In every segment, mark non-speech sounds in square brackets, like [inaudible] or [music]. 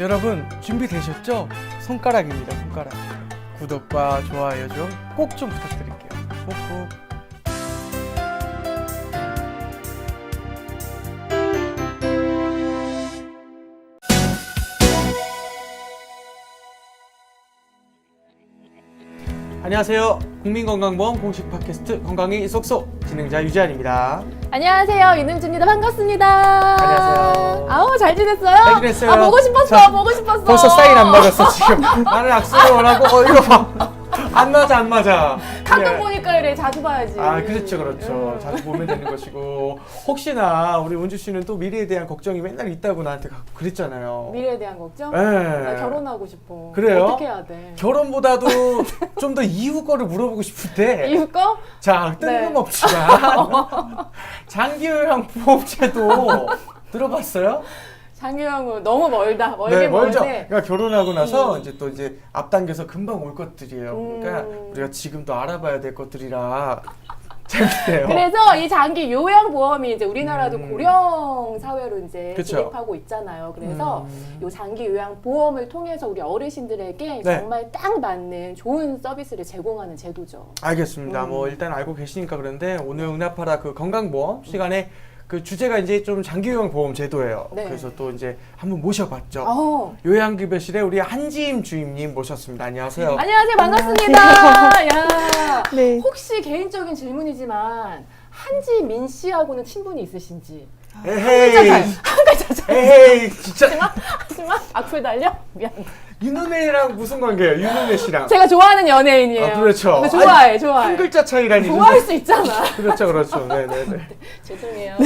여러분 준비되셨죠? 손가락입니다 손가락. 구독과 좋아요 좀 꼭 좀 부탁드릴게요. 꾹꾹 안녕하세요. 국민건강보험 공식 팟캐스트 건강이 쏙쏙 진행자 유지한입니다 안녕하세요. 이능주입니다. 반갑습니다. 안녕하세요. 아우, 잘 지냈어요? 잘 지냈어요. 아, 보고 싶었어. 자, 보고 싶었어. 벌써 사인 안 맞았어 지금 나는 악수를 원하고 어 이거 봐 안 맞아 안 맞아 가끔 네. 보니까 이래. 자주 봐야지. 아 그렇죠 그렇죠 음. 자주 보면 되는 것이고 혹시나 우리 은주 씨는 또 미래에 대한 걱정이 맨날 있다고 나한테 가- 그랬잖아요 미래에 대한 걱정? 네. 나 결혼하고 싶어. 그래요? 어떻게 해야 돼? 결혼보다도 [laughs] 좀 더 이후 거를 물어보고 싶은데 이후 거? 자 네. 뜬금없지만 [laughs] 장기요양 보험제도 들어봤어요? 장기영은 너무 멀다. 멀게 네, 멀죠. 멀네. 그러니까 결혼하고 나서 음. 이제 또 이제 앞당겨서 금방 올 것들이에요. 그러니까 음. 우리가 지금도 알아봐야 될 것들이라 재밌네요. 그래서 이 장기 요양보험이 이제 우리나라도 음. 고령 사회로 이제 그쵸. 진입하고 있잖아요. 그래서 음. 요 장기 요양보험을 통해서 우리 어르신들에게 네. 정말 딱 맞는 좋은 서비스를 제공하는 제도죠. 알겠습니다. 음. 뭐 일단 알고 계시니까 그런데 오늘 응답하라 그 건강보험 시간에 그 주제가 이제 좀 장기요양 보험 제도예요. 네. 그래서 또 이제 한번 모셔봤죠. 어. 요양급여실에 우리 한지임 주임님 모셨습니다. 안녕하세요. 안녕하세요. 반갑습니다. 야. [laughs] 네. 혹시 개인적인 질문이지만 한지민 씨하고는 친분이 있으신지? 에헤이, 한 글자 잘. 에헤이, 진짜 하지만 악플 달려? 미안. 윤은혜랑 무슨 관계예요? 윤은혜 씨랑. 제가 좋아하는 연예인이에요. 아, 그렇죠. 근데 좋아해, 아니, 좋아해. 한 글자 차이라니. 좋아할 수 있잖아. [laughs] 그렇죠, 그렇죠. 네네네. [laughs] 죄송해요.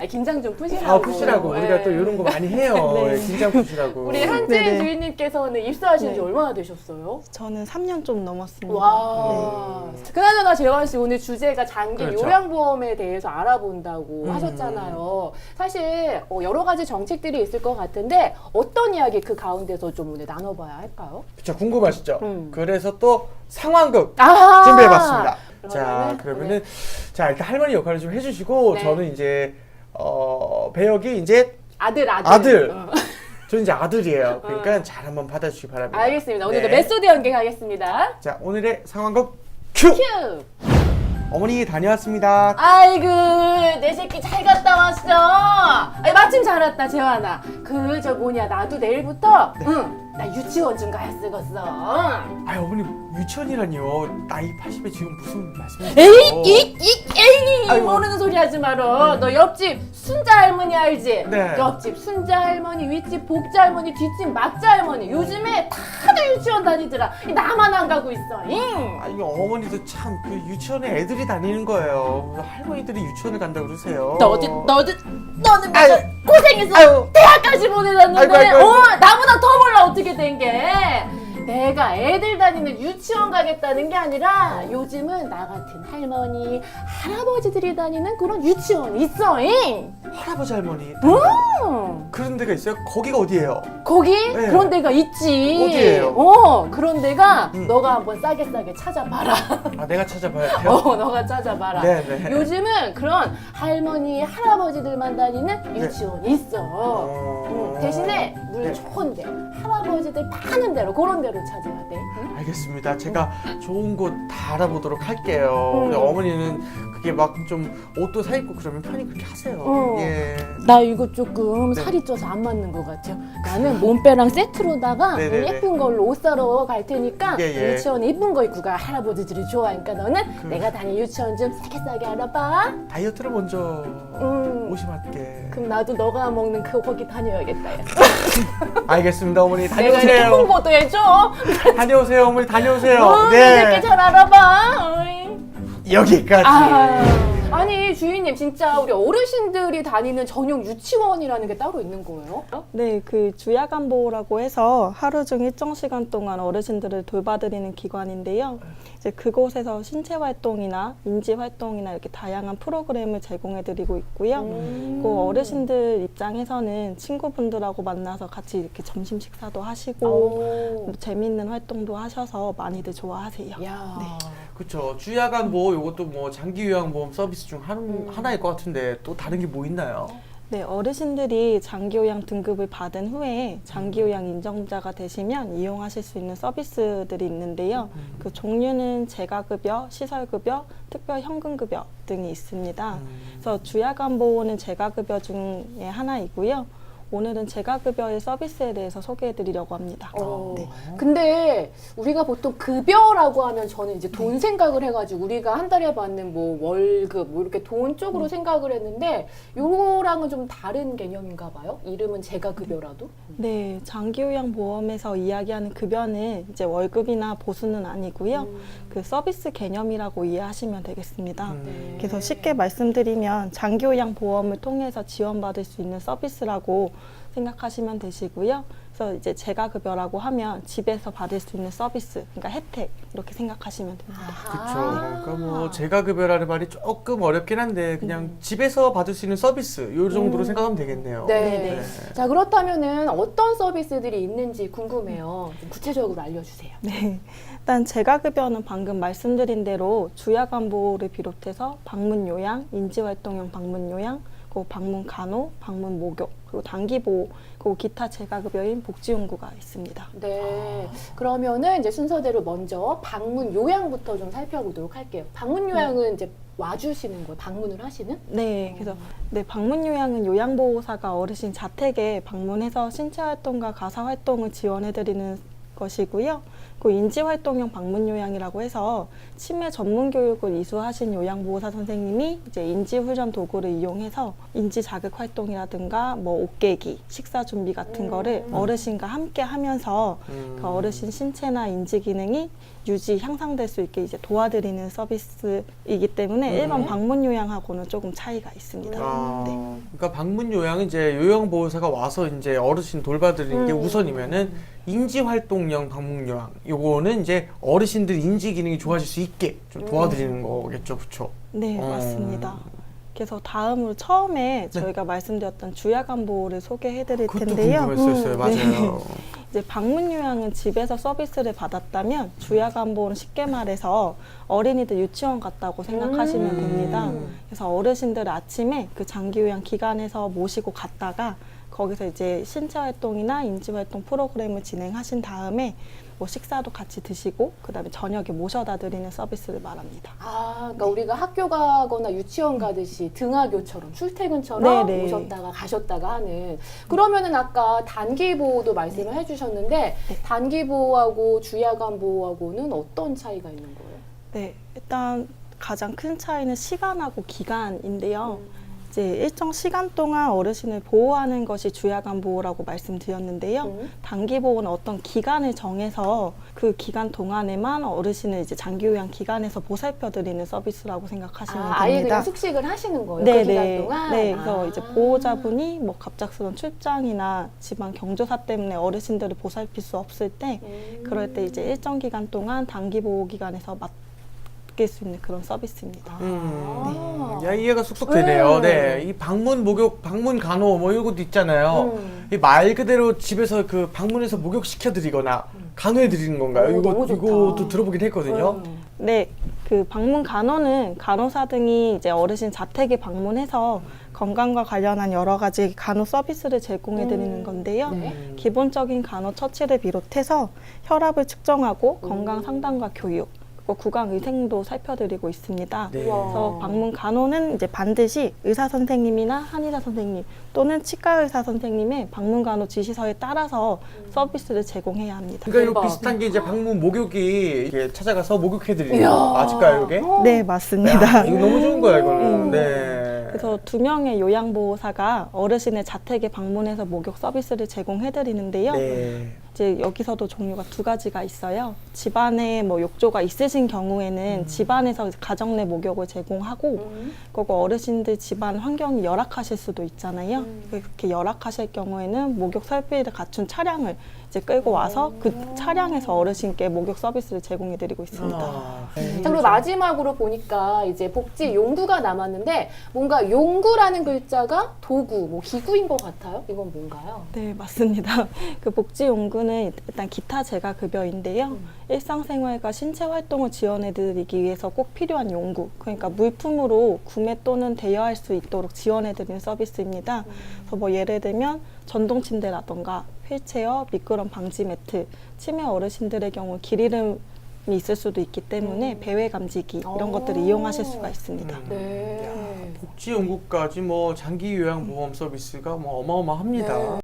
아, 긴장 좀 푸시라고. 아, 푸시라고. 네. 우리가 또 이런 거 많이 해요. [laughs] 네. 예, 긴장 푸시라고. 우리 한지민 네네. 주인님께서는 입사하신 지 네. 얼마나 되셨어요? 저는 3년 좀 넘었습니다. 와. 그나저나 재환 씨 오늘 주제가 장기 그렇죠. 요양보험에 대해서 알아본다고 음. 하셨잖아요. 사실 어, 여러 가지 정책들이 있을 것 같은데 어떤 이야기 그 가운데서 좀 오늘 나눠봐 야 할까요? 그쵸, 궁금하시죠? 음. 그래서 또 상황극 아 준비해봤습니다. 자, 그러면은, 그러면은, 자, 일단 할머니 역할을 좀 해주시고, 네. 저는 이제, 어, 배역이 이제, 아들 아들. 아들. 어. [laughs] 저는 이제 아들이에요. 그러니까 잘 한번 받아주시기 바랍니다. 알겠습니다. 오늘도 네. 메소드 연결하겠습니다. 자, 오늘의 상황극 큐! 큐. 어머니 다녀왔습니다. 아이고 내 새끼 잘 갔다 왔어. 아이, 마침 잘 왔다 재환아. 그 저 뭐냐 나도 내일부터 네. 응 나 유치원 좀 가야 쓰겠어. 아 어머니 유치원이라니요. 나이 80에 지금 무슨 말씀이세요? 에이 이 이 에이 아이고. 모르는 소리 하지 말어. 너 옆집 순자 할머니 알지? 네. 옆집 순자 할머니, 윗집 복자 할머니, 뒷집 막자 할머니. 요즘에 다들 유치원 다니더라. 이 나만 안 가고 있어. 잉. 아 이거 어머니도 참 그 유치원에 애들이 다니는 거예요. 할머니들이 유치원을 간다고 그러세요. 너도 너도 너는 아유. 무슨 고생해서 아유. 대학까지 보내놨는데 아이고, 아이고, 아이고. 어 나보다 더 어떻게 된 게 내가 애들 다니는 유치원 가겠다는 게 아니라 요즘은 나 같은 할머니 할아버지들이 다니는 그런 유치원이 있어 잉 할아버지 할머니 음. 그런 데가 있어요? 거기가 어디예요? 거기 네. 그런 데가 있지 어디예요? 어 그런 데가 음. 너가 한번 싸게 싸게 찾아봐라 아 내가 찾아봐야 돼요. 어 너가 찾아봐라 네네. 요즘은 그런 할머니 할아버지들만 다니는 네. 유치원이 있어 어... 음, 대신에 물 네. 좋은 데 할아버지들 파는 대로 그런 데로 찾아야 돼. 응? 알겠습니다. 제가 좋은 곳 다 알아보도록 할게요. 음. 우리 어머니는 그게 막 좀 옷도 사 입고 그러면 편히 그렇게 하세요. 어. 예. 나 이거 조금 네. 살이 쪄서 안 맞는 것 같아. 나는 몸빼랑 세트로다가 네네네. 예쁜 걸로 옷 사러 갈 테니까 예, 예. 유치원 예쁜 거 입고 가. 할아버지들이 좋아하니까 너는 그- 내가 다닌 유치원 좀 싸게 싸게 알아봐. 다이어트를 먼저 음. 오시 맞게. 그럼 나도 너가 먹는 그 거기 다녀야겠다. 야. [laughs] 알겠습니다, 어머니 내가 이렇게 다녀오세요. 홍보도 해줘. [laughs] 다녀오세요, 어머니 다녀오세요. 어, 내 새끼 잘 알아봐. 어이. 여기까지. 아, 주인님 진짜 우리 어르신들이 다니는 전용 유치원이라는 게 따로 있는 거예요? 네, 그 주야간보라고 해서 하루 중 일정 시간 동안 어르신들을 돌봐드리는 기관인데요. 이제 그곳에서 신체 활동이나 인지 활동이나 이렇게 다양한 프로그램을 제공해드리고 있고요. 음. 그 어르신들 입장에서는 친구분들하고 만나서 같이 이렇게 점심 식사도 하시고 오. 뭐 재미있는 활동도 하셔서 많이들 좋아하세요. 야. 그렇죠. 주야간 뭐 요것도 뭐 장기 요양 보험 서비스 중 한, 음. 하나일 것 같은데 또 다른 게 뭐 있나요? 네, 어르신들이 장기요양 등급을 받은 후에 장기요양 인정자가 되시면 이용하실 수 있는 서비스들이 있는데요. 그 종류는 재가급여, 시설급여, 특별현금급여 등이 있습니다. 그래서 주야간 보호는 재가급여 중에 하나이고요. 오늘은 재가급여의 서비스에 대해서 소개해드리려고 합니다. 어. 네. 근데 우리가 보통 급여라고 하면 저는 이제 돈 생각을 해가지고 우리가 한 달에 받는 뭐 월급 뭐 이렇게 돈 쪽으로 생각을 했는데 요거랑은 좀 다른 개념인가 봐요. 이름은 제가 급여라도. 네, 장기요양보험에서 이야기하는 급여는 이제 월급이나 보수는 아니고요. 음. 그 서비스 개념이라고 이해하시면 되겠습니다. 음. 네. 그래서 쉽게 말씀드리면 장기요양 보험을 통해서 지원받을 수 있는 서비스라고 생각하시면 되시고요. 그래서 이제 재가급여라고 하면 집에서 받을 수 있는 서비스, 그러니까 혜택 이렇게 생각하시면 됩니다. 그렇죠. 아. 그러니까 뭐 제가 급여라는 말이 조금 어렵긴 한데 그냥 집에서 받을 수 있는 서비스 요 정도로 음. 생각하면 되겠네요. 네. 네. 자 그렇다면은 어떤 서비스들이 있는지 궁금해요. 좀 구체적으로 알려주세요. 네. 일단 재가급여는 방금 말씀드린 대로 주야간 보호를 비롯해서 방문 요양, 인지활동형 방문 요양, 그리고 방문 간호, 방문 목욕, 그리고 단기 보호, 그리고 기타 재가급여인 복지용구가 있습니다. 네. 그러면은 이제 순서대로 먼저 방문 요양부터 좀 살펴보도록 할게요. 방문 요양은 이제 와주시는 거예요. 방문을 하시는? 네, 그래서 네 방문 요양은 요양보호사가 어르신 자택에 방문해서 신체 활동과 가사 활동을 지원해드리는 것이고요. 그 인지활동형 방문 요양이라고 해서 치매 전문 교육을 이수하신 요양보호사 선생님이 이제 인지훈련 도구를 이용해서 인지 자극 활동이라든가 뭐 옷깨기, 식사 준비 같은 음. 거를 어르신과 함께 하면서 음. 그 어르신 신체나 인지 기능이 유지 향상될 수 있게 이제 도와드리는 서비스이기 때문에 음. 일반 방문 요양하고는 조금 차이가 있습니다. 아, 네. 그러니까 방문 요양은 이제 요양 보호사가 와서 이제 어르신 돌봐드리는 게 음. 우선이면은 인지 활동형 방문 요양 요거는 이제 어르신들 인지 기능이 좋아질 수 있게 좀 도와드리는 거겠죠, 그렇죠? 네, 어. 맞습니다. 그래서 다음으로 처음에 저희가 말씀드렸던 주야간 보호를 소개해 드릴 네. 그것도 텐데요. 궁금했었어요, 음, 맞아요. [laughs] 이제 방문 요양은 집에서 서비스를 받았다면 주야간 보호는 쉽게 말해서 어린이들 유치원 갔다고 생각하시면 음. 됩니다. 그래서 어르신들 아침에 그 장기 요양 기관에서 모시고 갔다가 거기서 이제 신체 활동이나 인지 활동 프로그램을 진행하신 다음에 뭐 식사도 같이 드시고 그다음에 저녁에 모셔다 드리는 서비스를 말합니다. 아, 그러니까 우리가 학교 가거나 유치원 가듯이 등하교처럼 출퇴근처럼 네, 네. 오셨다가 가셨다가 하는. 그러면은 아까 단기 보호도 말씀을 해주셨는데 단기 보호하고 주야간 보호하고는 어떤 차이가 있는 거예요? 네, 일단 가장 큰 차이는 시간하고 기간인데요. 음. 이제 일정 시간 동안 어르신을 보호하는 것이 주야간 보호라고 말씀드렸는데요. 음. 단기 보호는 어떤 기간을 정해서 그 기간 동안에만 어르신을 이제 장기 요양 기관에서 보살펴 드리는 서비스라고 생각하시면 아, 아예 됩니다. 그냥 숙식을 하시는 거예요? 네, 그 기간 네. 동안? 네, 그래서 아. 이제 보호자분이 뭐 갑작스러운 출장이나 집안 경조사 때문에 어르신들을 보살필 수 없을 때 음. 그럴 때 이제 일정 기간 동안 단기 보호 기관에서 맡 길수 있는 그런 서비스입니다. 음, 아. 야 이해가 쑥쑥 되네요. 네. 네, 이 방문 목욕, 방문 간호 뭐 이런 것도 있잖아요. 음. 이말 그대로 집에서 그 방문해서 목욕 시켜드리거나 간호해드리는 건가요? 오, 이거 너무 좋다. 이것도 들어보긴 했거든요. 음. 네, 그 방문 간호는 간호사 등이 이제 어르신 자택에 방문해서 건강과 관련한 여러 가지 간호 서비스를 제공해 드리는 음. 건데요. 네. 기본적인 간호 처치를 비롯해서 혈압을 측정하고 음. 건강 상담과 교육, 그리고 구강 위생도 살펴드리고 있습니다. 네. 그래서 방문 간호는 이제 반드시 의사 선생님이나 한의사 선생님 또는 치과 의사 선생님의 방문 간호 지시서에 따라서 서비스를 제공해야 합니다. 그러니까 이거 대박. 비슷한 게 이제 방문 목욕이 이렇게 찾아가서 목욕해 드리는 이야. 거 맞을까요, 이게? 어. 네, 맞습니다. 야, 이거 너무 좋은 거야, 이거는. 음. 네. 그래서 두 명의 요양보호사가 어르신의 자택에 방문해서 목욕 서비스를 제공해드리는데요. 네. 이제 여기서도 종류가 두 가지가 있어요. 집안에 뭐 욕조가 있으신 경우에는 집안에서 가정 내 목욕을 제공하고 음. 그리고 어르신들 집안 환경이 열악하실 수도 있잖아요. 음. 그렇게 열악하실 경우에는 목욕 설비를 갖춘 차량을 이제 끌고 와서 그 차량에서 어르신께 목욕 서비스를 제공해드리고 있습니다. 아, 네. 자, 그리고 마지막으로 보니까 이제 복지 용구가 남았는데 뭔가 용구라는 글자가 도구, 뭐 기구인 것 같아요. 이건 뭔가요? 네, 맞습니다. [laughs] 그 복지 용구 는 부분은 일단 기타 재가 급여인데요. 일상생활과 신체 활동을 지원해드리기 위해서 꼭 필요한 용구, 그러니까 물품으로 구매 또는 대여할 수 있도록 지원해드리는 서비스입니다. 그래서 뭐 예를 들면 전동 침대라던가 휠체어, 미끄럼 방지 매트, 치매 어르신들의 경우 길이름이 있을 수도 있기 때문에 배회 감지기 이런 오. 것들을 이용하실 수가 있습니다. 음. 네. 복지 연구까지 뭐 장기 요양 보험 서비스가 뭐 어마어마합니다. 네,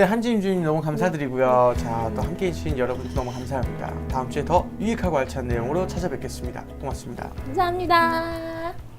한지임 주님 너무 감사드리고요. 자, 또 함께 해주신 여러분 너무 감사합니다. 다음 주에 더 유익하고 알찬 내용으로 찾아뵙겠습니다. 고맙습니다. 감사합니다.